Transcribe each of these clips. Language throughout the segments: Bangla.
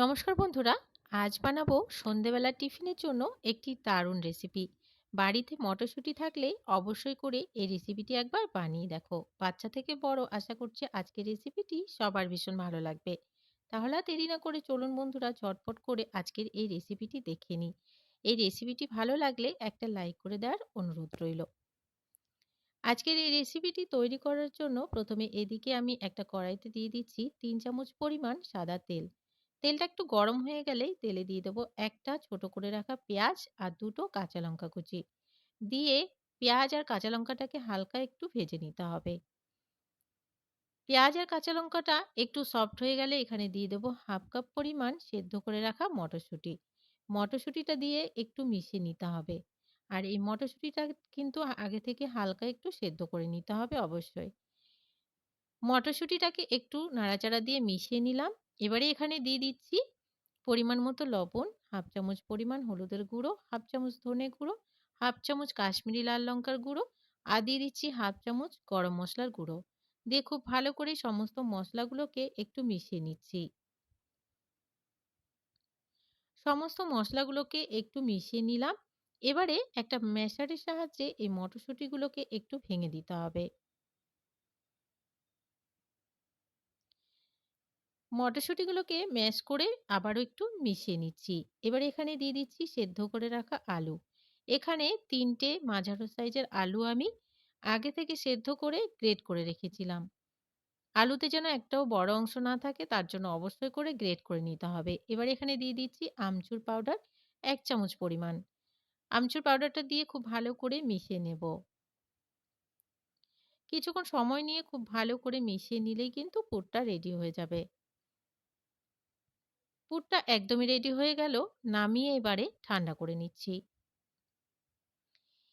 নমস্কার বন্ধুরা, আজ বানাবো সন্ধেবেলার টিফিনের জন্য একটি দারুণ রেসিপি বাড়িতে মটরশুঁটি থাকলে অবশ্যই করে এই রেসিপিটি একবার বানিয়ে দেখো। বাচ্চা থেকে বড় আশা করছি আজকের রেসিপিটি সবার ভীষণ ভালো লাগবে। তাহলে দেরি না করে চলুন বন্ধুরা, ঝটপট করে আজকের এই রেসিপিটি দেখে নিই। এই রেসিপিটি ভালো লাগলে একটা লাইক করে দেওয়ার অনুরোধ রইল। আজকের এই রেসিপিটি তৈরি করার জন্য প্রথমে এদিকে আমি একটা কড়াইতে দিয়ে দিচ্ছি তিন চামচ পরিমাণ সাদা তেল। তেলটা একটু গরম হয়ে গেলেই তেলে দিয়ে দেবো একটা ছোট করে রাখা পেঁয়াজ আর দুটো কাঁচা লঙ্কা কুচি। দিয়ে পেঁয়াজ আর কাঁচা লঙ্কাটাকে হালকা একটু ভেজে নিতে হবে। পেঁয়াজ আর কাঁচা লঙ্কাটা একটু সফট হয়ে গেলে এখানে দিয়ে দেবো হাফ কাপ পরিমাণ সেদ্ধ করে রাখা মটরশুঁটি। মটরশুঁটিটা দিয়ে একটু মিশিয়ে নিতে হবে। আর এই মটরশুঁটিটা কিন্তু আগে থেকে হালকা একটু সেদ্ধ করে নিতে হবে অবশ্যই। মটরশুঁটিটাকে একটু নাড়াচাড়া দিয়ে মিশিয়ে নিলাম। এবারে এখানে দিয়ে দিচ্ছি পরিমাণ মতো লবণ, হাফ চামচ পরিমাণ হলুদের গুঁড়ো, হাফ চামচ ধনে গুঁড়ো, হাফ চামচ কাশ্মীরি লাল লঙ্কার গুঁড়ো আর দিয়ে দিচ্ছি হাফ চামচ গরম মশলার গুঁড়ো। দিয়ে খুব ভালো করে সমস্ত মশলাগুলোকে একটু মিশিয়ে নিচ্ছি। সমস্ত মশলাগুলোকে একটু মিশিয়ে নিলাম। এবারে একটা ম্যাশারের সাহায্যে এই মটরশুঁটিগুলোকে একটু ভেঙে দিতে হবে। মটরশুঁটিগুলোকে ম্যাশ করে আবারও একটু মিশিয়ে নিচ্ছি। এবার এখানে দিয়ে দিচ্ছি সেদ্ধ করে রাখা আলু। এখানে তিনটে মাঝারো সাইজের আলু আমি আগে থেকে সেদ্ধ করে গ্রেট করে রেখেছিলাম। আলুতে যেন একটাও বড় অংশ না থাকে, তার জন্য অবশ্যই করে গ্রেট করে নিতে হবে। এবার এখানে দিয়ে দিচ্ছি আমচুর পাউডার এক চামচ পরিমাণ। আমচুর পাউডারটা দিয়ে খুব ভালো করে মিশিয়ে নেব। কিছুক্ষণ সময় নিয়ে খুব ভালো করে মিশিয়ে নিলেই কিন্তু পুরটা রেডি হয়ে যাবে। পুরটা একদমই রেডি হয়ে গেল, নামিয়ে এবারে ঠান্ডা করে নিচ্ছি।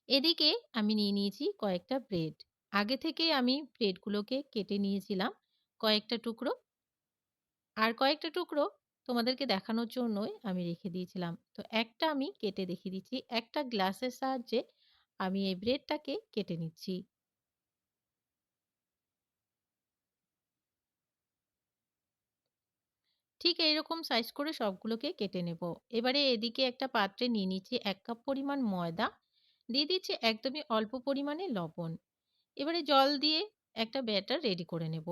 এদিকে আমি নিয়ে নিয়েছি কয়েকটা ব্রেড আগে থেকে আমি ব্রেডগুলোকে কেটে নিয়েছিলাম কয়েকটা টুকরো। আর কয়েকটা টুকরো তোমাদেরকে দেখানোর জন্যই আমি রেখে দিয়েছিলাম। তো একটা আমি কেটে দেখিয়ে দিচ্ছি, একটা গ্লাসের সাহায্যে আমি এই ব্রেডটাকে কেটে নিচ্ছি। ঠিক এইরকম সাইজ করে সবগুলোকে কেটে নেব। এবারে এদিকে একটা পাত্রে নিয়ে নিচ্ছি এক কাপ পরিমাণ ময়দা, দিয়ে দিচ্ছি একদমই অল্প পরিমাণে লবণ। এবারে জল দিয়ে একটা ব্যাটার রেডি করে নেব।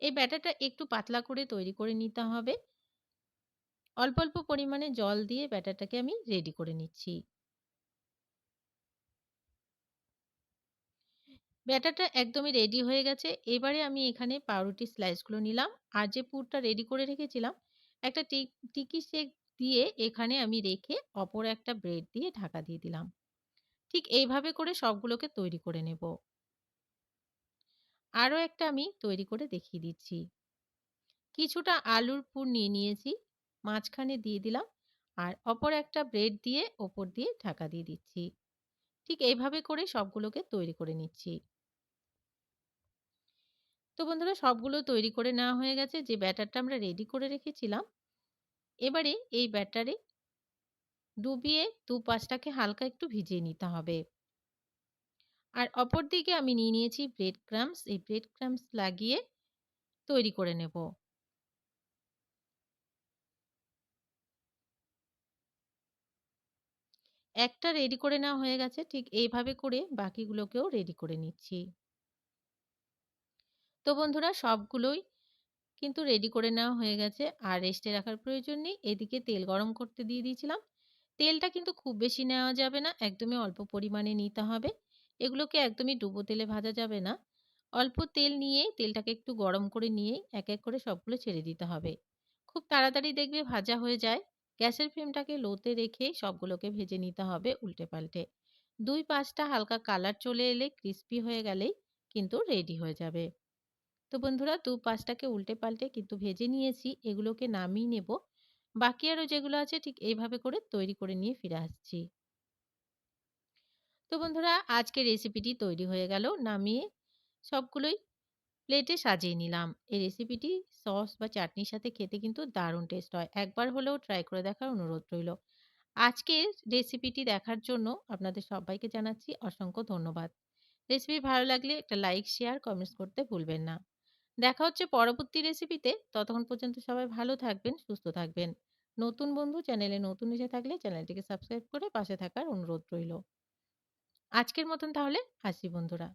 এই ব্যাটারটা একটু পাতলা করে তৈরি করে নিতে হবে। অল্প অল্প পরিমাণে জল দিয়ে ব্যাটারটাকে আমি রেডি করে নিচ্ছি। ব্যাটারটা একদমই রেডি হয়ে গেছে। এবারে আমি এখানে পাউরুটি স্লাইসগুলো নিলাম। আর যে পুরটা রেডি করে রেখেছিলাম, একটা টিকি শেক দিয়ে এখানে আমি রেখে অপর একটা ব্রেড দিয়ে ঢাকা দিয়ে দিলাম। ঠিক এইভাবে করে সবগুলোকে তৈরি করে নেব। আরও একটা আমি তৈরি করে দেখিয়ে দিচ্ছি। কিছুটা আলুর পুর নিয়ে নিয়েছি, মাঝখানে দিয়ে দিলাম। আর অপর একটা ব্রেড দিয়ে ওপর দিয়ে ঢাকা দিয়ে দিচ্ছি। ঠিক এইভাবে করে সবগুলোকে তৈরি করে নিচ্ছি। তো বন্ধুরা সবগুলো তৈরি করে নেওয়া হয়ে গেছে। যে ব্যাটারটা আমরা রেডি করে রেখেছিলাম। এবারে এই ব্যাটারে ডুবিয়ে দু পাঁচটাকে হালকা একটু ভিজিয়ে নিতে হবে। আর অপর দিকে আমি নিয়ে নিয়েছি ব্রেড ক্রামস এই ব্রেড ক্রামস লাগিয়ে তৈরি করে নেব। একটা রেডি করে নেওয়া হয়ে গেছে। ঠিক এইভাবে করে বাকিগুলোকেও রেডি করে নিচ্ছি। তো বন্ধুরা সবগুলোই কিন্তু রেডি করে নেওয়া হয়ে গেছে। আর রেস্টে রাখার প্রয়োজন নেই। এদিকে তেল গরম করতে দিয়ে দিয়েছিলাম। তেলটা কিন্তু খুব বেশি নেওয়া যাবে না। একদমই অল্প পরিমাণে নিতে হবে। এগুলোকে একদমই ডুবো তেলে ভাজা যাবে না। অল্প তেল নিয়ে তেলটাকে একটু গরম করে নিয়ে এক এক করে সবগুলো ছেড়ে দিতে হবে। খুব তাড়াতাড়ি দেখবে ভাজা হয়ে যায়। গ্যাসের ফ্লেমটাকে লোতে রেখে সবগুলোকে ভেজে নিতে হবে উল্টে পাল্টে দুই পাঁচটা হালকা কালার চলে এলে ক্রিস্পি হয়ে গেলেই কিন্তু রেডি হয়ে যাবে। তো বন্ধুরা দু পাঁচটাকে উল্টে পাল্টে কিন্তু ভেজে নিয়েছি, এগুলোকে নামিয়ে নেব। বাকি আরও যেগুলো আছে ঠিক এইভাবে করে তৈরি করে নিয়ে ফিরে আসছি। তো বন্ধুরা আজকে রেসিপিটি তৈরি হয়ে গেল, নামিয়ে সবগুলোই প্লেটে সাজিয়ে নিলাম। এই রেসিপিটি সস বা চাটনির সাথে খেতে কিন্তু দারুণ টেস্ট হয়। একবার হলেও ট্রাই করে দেখার অনুরোধ রইল। আজকের রেসিপিটি দেখার জন্য আপনাদের সবাইকে জানাচ্ছি অসংখ্য ধন্যবাদ। রেসিপি ভালো লাগলে একটা লাইক, শেয়ার, কমেন্টস করতে ভুলবেন না। দেখা হচ্ছে পরবর্তী রেসিপিতে। ততক্ষণ পর্যন্ত সবাই ভালো থাকবেন, সুস্থ থাকবেন। নতুন বন্ধু চ্যানেলে নতুন এসে থাকলে চ্যানেলটিকে সাবস্ক্রাইব করে পাশে থাকার অনুরোধ রইল। আজকের মতন তাহলে আসি বন্ধুরা।